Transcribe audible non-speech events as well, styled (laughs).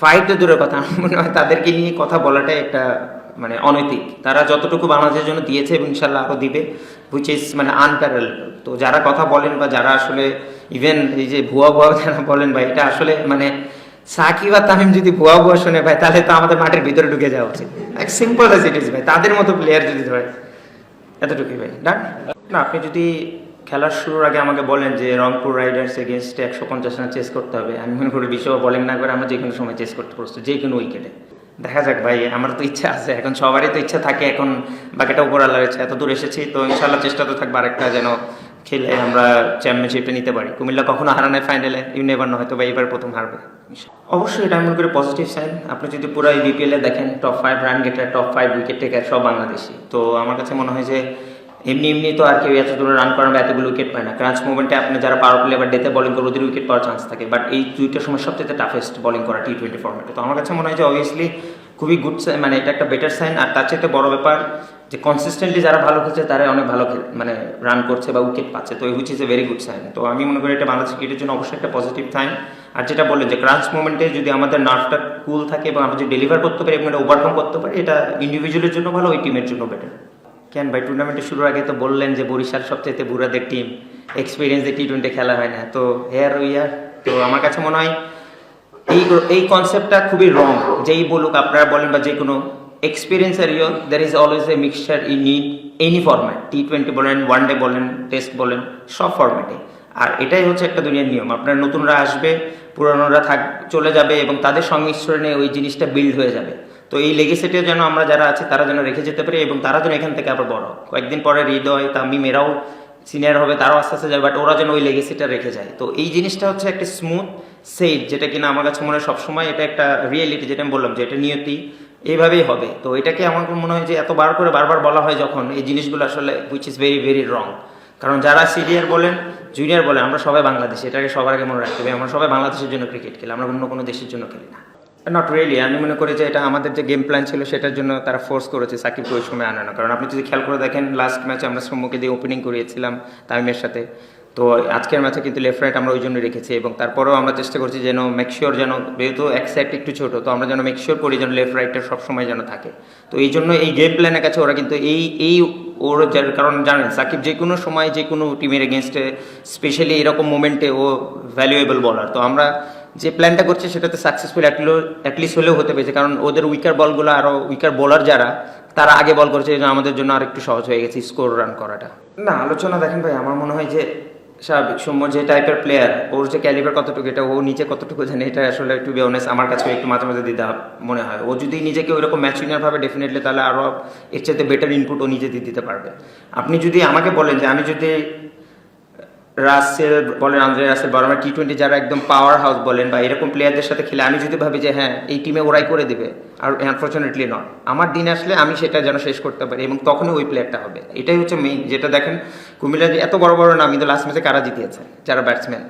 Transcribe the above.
Fight তো দূরের কথা, (laughs) মনে হয় তাদেরকে নিয়ে কথা বলাটাই একটা মানে অনৈতিক। তারা যতটুকু বাংলাদেশের জন্য দিয়েছে এবং ইনশাল্লাহ আরও দিবে হুইচ ইজ মানে আনপ্যারেল তো যারা কথা বলেন বা যারা আসলে ইভেন এই যে ভুয়া ভুয়া যারা বলেন বা এটা আসলে মানে সাকিব আর তামিম যদি ভুয়া ভুয়া শুনে ভাই, তাহলে তো আমাদের মাঠের ভিতরে ঢুকে যাওয়া উচিত। এক সিম্পল অ্যাজ ইজ ভাই, তাদের মতো প্লেয়ার যদি ধরে, এতটুকুই ভাই ডান না, আপনি যদি খেলার শুরুর আগে আমাকে বলেন যে রংপুর রাইডার্স এগেনস্টে একশো পঞ্চাশ রান চেস করতে হবে। আমি মনে করি বিশ্ব বোলিং না করে আমরা যে কোনো সময় চেস করতে পারছি যে কোনো উইকেটে দেখা যাক ভাই, আমার তো ইচ্ছা আছে। এখন সবারই তো ইচ্ছা থাকে, এখন বাকিটা উপর আল্লাহর ইচ্ছা। এত দূর এসেছি তো ইনশাল্লাহ চেষ্টা তো থাকবে আরেকটা যেন খেলে আমরা চ্যাম্পিয়নশিপটা নিতে পারি। কুমিল্লা কখনো হারানোর ফাইনালে ইউ নেভার হয়তো বা এবার প্রথম হারবে। অবশ্যই এটা মনে করি পজিটিভ সাইন আপনি যদি পুরো এই বিপিএলে দেখেন top five run getter top five wicket taker সব বাংলাদেশি। তো আমার কাছে মনে হয় যে এমনি এমনি তো আর কেউ এত দূরে রান করার বা এতগুলো উইকেট পায় না। ক্রাঞ্চ মুভমেন্টে আপনি যারা পাওয়ার প্লে বা ডেতে বলিং করে ওদের উইকেট পাওয়ার চান্স থাকে। বাট এই দুইটার সময় সবচেয়ে টাফেস্ট বলিং করা টি টোয়েন্টি ফর্মেটে তো আমার কাছে মনে হয় যে অবভিয়াসলি খুবই গুড মানে এটা একটা বেটার সাইন আর তার চাইতে বড় ব্যাপার যে কনসিস্টেন্টলি যারা ভালো খেলছে, তারাই অনেক ভালো মানে রান করছে বা উইকেট পাচ্ছে। তো which is a very good sign তো আমি মনে করি এটা বাংলাদেশ ক্রিকেটের জন্য অবশ্যই একটা পজিটিভ সাইন আর যেটা বললেন যে ক্রাঞ্চ মুভমেন্টে যদি আমাদের নার্ভটা কুল থাকে এবং আমরা যদি ডেলিভার করতে পারি এবং এটা ওভারকাম করতে পারি, এটা ইন্ডিভিজুয়ালের জন্য ভালো, ওই টিমের জন্য বেটার কেন ভাই? টুর্নামেন্টের শুরুর আগে তো বললেন যে বরিশাল সবচেয়ে বুড়াদের টিম এক্সপিরিয়েন্স টি টোয়েন্টি খেলা হয় না। তো হেয়ার উইয়ার তো আমার কাছে মনে হয় এই এই কনসেপ্টটা খুবই রং যেই বলুক, আপনারা বলেন বা যে কোনো experience R your there is always a mixture in need any format T twenty বলেন ওয়ান ডে বলেন টেস্ট বলেন, সব ফরম্যাটে আর এটাই হচ্ছে একটা দুনিয়ার নিয়ম। আপনার নতুনরা আসবে, পুরানোরা থাক চলে যাবে এবং তাদের সংমিশ্রণে ওই জিনিসটা বিল্ড হয়ে যাবে। তো এই লেগেসিটা যেন আমরা যারা আছে, তারা যেন রেখে যেতে পারি এবং তারা যেন এখান থেকে আবার বড় কয়েকদিন পরে হৃদয় তামিম এরাও সিনিয়র হবে, তারাও আস্তে আস্তে যাবে বাট ওরা যেন ওই লেগেসিটা রেখে যায়। তো এই জিনিসটা হচ্ছে একটা স্মুথ সেট যেটা কিনা আমার কাছে মনে হয় সবসময় এটা একটা রিয়েলিটি যেটা আমি বললাম যে এটা নিয়তি, এইভাবেই হবে। তো এটাকে আমার মনে হয় যে এত বার করে বারবার বলা হয় যখন এই জিনিসগুলো আসলে which is very very wrong কারণ যারা সিনিয়র বলেন জুনিয়র বলেন, আমরা সবাই বাংলাদেশি, এটাকে সবার আগে মনে রাখতে হবে, আমরা সবাই বাংলাদেশের জন্য ক্রিকেট খেলি, আমরা অন্য কোনো দেশের জন্য খেলি না। নট রিয়েলি আমি মনে করি যে এটা আমাদের যে গেম প্ল্যান ছিল সেটার জন্য তারা ফোর্স করেছে সাকিবকে ওই সময় আনানো। কারণ আপনি যদি খেয়াল করে দেখেন লাস্ট ম্যাচে আমরা সম্মুখে দিয়ে ওপেনিং করিয়েছিলাম তামিমের সাথে। তো আজকের ম্যাচে কিন্তু লেফট রাইট আমরা ওই জন্য রেখেছি এবং তারপরেও আমরা চেষ্টা করছি যেন মেকশিওর যেন, যেহেতু এক সাইড একটু ছোটো, তো আমরা যেন মেকশিওর করি যেন লেফট রাইটটা সবসময় যেন থাকে। তো এই জন্য এই গেম প্ল্যানের কাছে ওরা কিন্তু এই এই ওর কারণ জানেন, সাকিব যে কোনো সময় যে কোনো টিমের এগেনস্টে স্পেশালি এরকম মোমেন্টে ও ভ্যালুয়েবল বলার তো আমরা যে প্ল্যানটা করছে সেটাতে সাকসেসফুল অ্যাটলিস্ট হলেও হতে পেরেছে। কারণ ওদের উইকার বলগুলো আরও উইকার বোলার যারা, তারা আগে বল করেছে আমাদের জন্য আর একটু সহজ হয়ে গেছে স্কোর রান করাটা। না, আলোচনা দেখেন ভাই, আমার মনে হয় যে স্বাভাবিক সৌম্য যে টাইপের প্লেয়ার ওর যে ক্যালিবার কতটুকু, এটা ও নিচে কতটুকু জানে, এটা আসলে একটু বেওনেস আমার কাছে একটু মাঝে মাঝে দিতে মনে হয়। ও যদি নিজেকে ওইরকম ম্যাচ উইনার ভাবে ডেফিনেটলি তাহলে আরও এর চাইতে বেটার ইনপুট ও নিজে দিয়ে দিতে পারবে। আপনি যদি আমাকে বলেন যে আমি যদি রাসেল বলেন, আন্দ্রে রাসেল বলেন টি টোয়েন্টি যারা একদম পাওয়ার হাউস বলেন বা এরকম প্লেয়ারদের সাথে খেলে, আমি যদি ভাবি যে হ্যাঁ এই টিমে ওরাই করে দেবে, আর আনফর্চুনেটলি নট আমার দিন আসলে আমি সেটা যেন শেষ করতে পারি এবং তখনই ওই প্লেয়ারটা হবে। এটাই হচ্ছে মেইন যেটা দেখেন কুমিল্লা এত বড় বড় নাম কিন্তু লাস্ট ম্যাচে কারা জিতিয়েছে? যারা ব্যাটসম্যান